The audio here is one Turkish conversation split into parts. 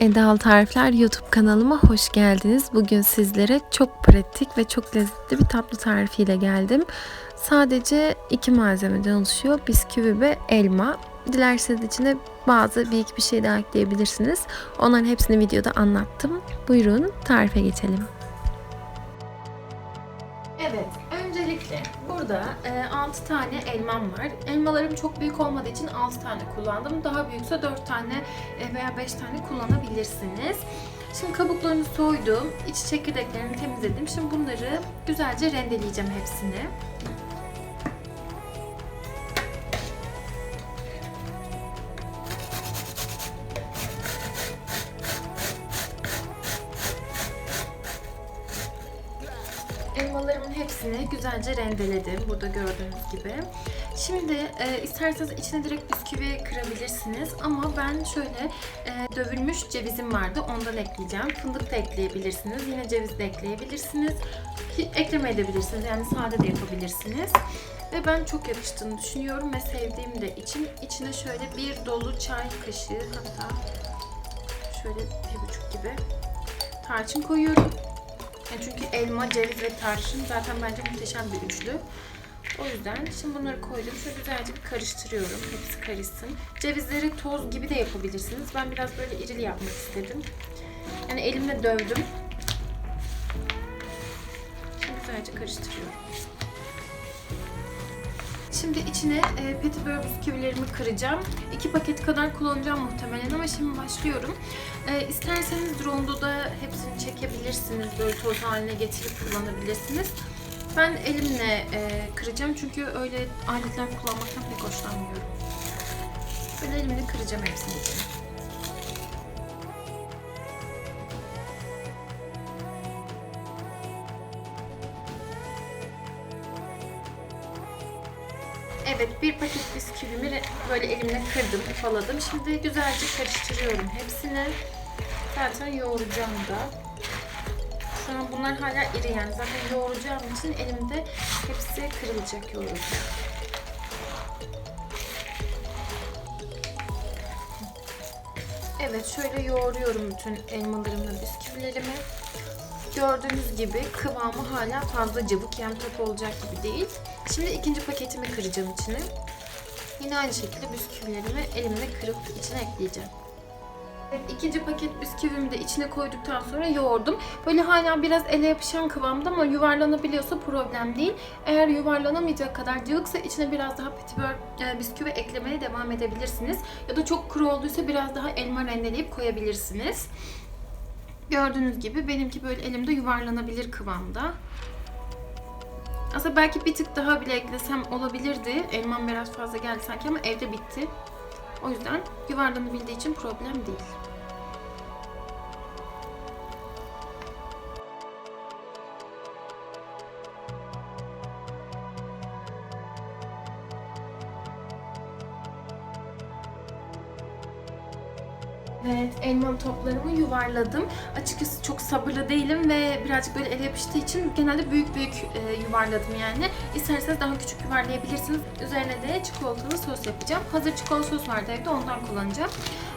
Edal Tarifler YouTube kanalıma hoş geldiniz. Bugün sizlere çok pratik ve çok lezzetli bir tatlı tarifiyle geldim. Sadece iki malzemeden oluşuyor. Bisküvi ve elma. Dilerseniz içine bazı bir bir şey daha ekleyebilirsiniz. Onların hepsini videoda anlattım. Buyurun tarife geçelim. Evet, öncelikle burada 6 tane elmam var. Elmalarım çok büyük olmadığı için 6 tane kullandım. Daha büyükse 4 tane e, veya 5 tane kullanabilirsiniz. Şimdi kabuklarını soydum, iç çekirdeklerini temizledim. Şimdi bunları güzelce rendeleyeceğim hepsini. Elmalarımın hepsini güzelce rendeledim. Burada gördüğünüz gibi. Şimdi e, isterseniz içine direkt bisküvi kırabilirsiniz. Ama ben şöyle e, dövülmüş cevizim vardı. Ondan ekleyeceğim. Fındık da ekleyebilirsiniz. Yine ceviz de ekleyebilirsiniz. Eklemeyebilirsiniz. Yani sade de yapabilirsiniz. Ve ben çok yakıştığını düşünüyorum ve sevdiğim de için içine şöyle bir dolu çay kaşığı hatta şöyle bir buçuk gibi tarçın koyuyorum. Yani çünkü elma, ceviz ve tarçın zaten bence muhteşem bir üçlü. O yüzden şimdi bunları koydum. Şöyle güzelce bir karıştırıyorum. Hepsi karışsın. Cevizleri toz gibi de yapabilirsiniz. Ben biraz böyle irili yapmak istedim. Yani elimle dövdüm. Şimdi güzelce karıştırıyorum. Şimdi içine e, petibör bisküvilerimi kıracağım. İki paket kadar kullanacağım muhtemelen ama şimdi başlıyorum. E, isterseniz rondoda hepsini çekebilirsiniz. Böyle toz haline getirip kullanabilirsiniz. Ben elimle e, kıracağım çünkü öyle aletler kullanmaktan pek hoşlanmıyorum. Ben elimle kıracağım hepsini içine. Evet, bir paket bisküvimi böyle elimle kırdım, ufaladım. Şimdi güzelce karıştırıyorum hepsini. Zaten yoğuracağım da. Şu an bunlar hala iri yani. Zaten yoğuracağım için elimde hepsi kırılacak yoğururken. Evet, şöyle yoğuruyorum bütün elmalarımla bisküvilerimi. Gördüğünüz gibi kıvamı hala fazla cıvık yani top olacak gibi değil. Şimdi ikinci paketimi kıracağım içine. Yine aynı şekilde bisküvilerimi elimle kırıp içine ekleyeceğim. Evet, ikinci paket bisküvimi de içine koyduktan sonra yoğurdum. Böyle hala biraz ele yapışan kıvamda ama yuvarlanabiliyorsa problem değil. Eğer yuvarlanamayacak kadar cıvıksa içine biraz daha petibör e, bisküvi eklemeye devam edebilirsiniz. Ya da çok kuru olduysa biraz daha elma rendeleyip koyabilirsiniz. Gördüğünüz gibi benimki böyle elimde yuvarlanabilir kıvamda. Aslında belki bir tık daha bile eklesem olabilirdi. Elmam biraz fazla geldi sanki ama evde bitti. O yüzden yuvarlanabildiği için problem değil. Evet, elma toplarımı yuvarladım. Açıkçası çok sabırlı değilim ve birazcık böyle ele yapıştığı için genelde büyük büyük e, yuvarladım yani. İsterseniz daha küçük yuvarlayabilirsiniz. Üzerine de çikolatalı sos yapacağım. Hazır çikolata sos vardı evde ondan kullanacağım.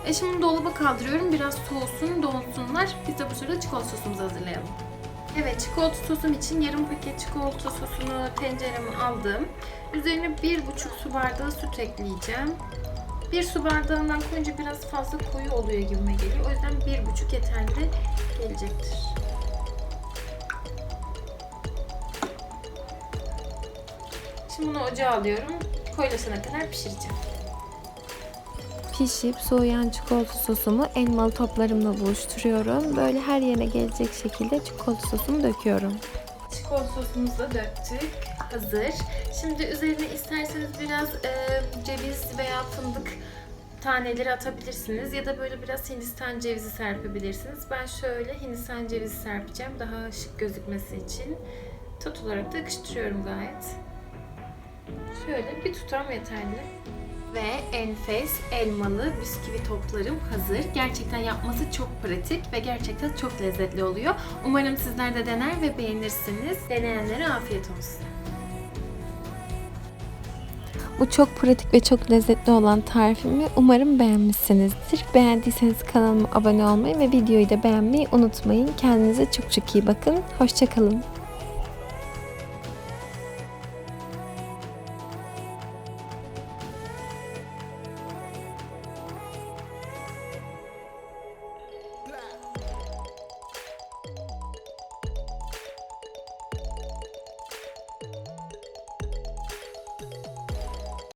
E şimdi dolaba kaldırıyorum. Biraz soğusun, donsunlar. Biz de bu sırada çikolata sosumuzu hazırlayalım. Evet, çikolata sosum için yarım paket çikolata sosunu tencereme aldım. Üzerine bir buçuk su bardağı süt ekleyeceğim. Bir su bardağından koyunca biraz fazla koyu oluyor gibime geliyor. O yüzden bir buçuk yeterli gelecektir. Şimdi bunu ocağa alıyorum. Koyulasana kadar pişireceğim. Pişip soğuyan çikolata sosumu elmalı toplarımla buluşturuyorum. Böyle her yerine gelecek şekilde çikolata sosumu döküyorum. Çikolata sosumuzu da döktük. Hazır. Şimdi üzerine isterseniz biraz e, ceviz veya fındık taneleri atabilirsiniz. Ya da böyle biraz Hindistan cevizi serpebilirsiniz. Ben şöyle Hindistan cevizi serpeceğim. Daha şık gözükmesi için. Tat olarak da yakıştırıyorum gayet. Şöyle bir tutam yeterli. Ve enfes elmalı bisküvi toplarım hazır. Gerçekten yapması çok pratik ve gerçekten çok lezzetli oluyor. Umarım sizler de dener ve beğenirsiniz. Deneyenlere afiyet olsun. Bu çok pratik ve çok lezzetli olan tarifimi umarım beğenmişsinizdir. Beğendiyseniz kanalıma abone olmayı ve videoyu da beğenmeyi unutmayın. Kendinize çok çok iyi bakın. Hoşçakalın.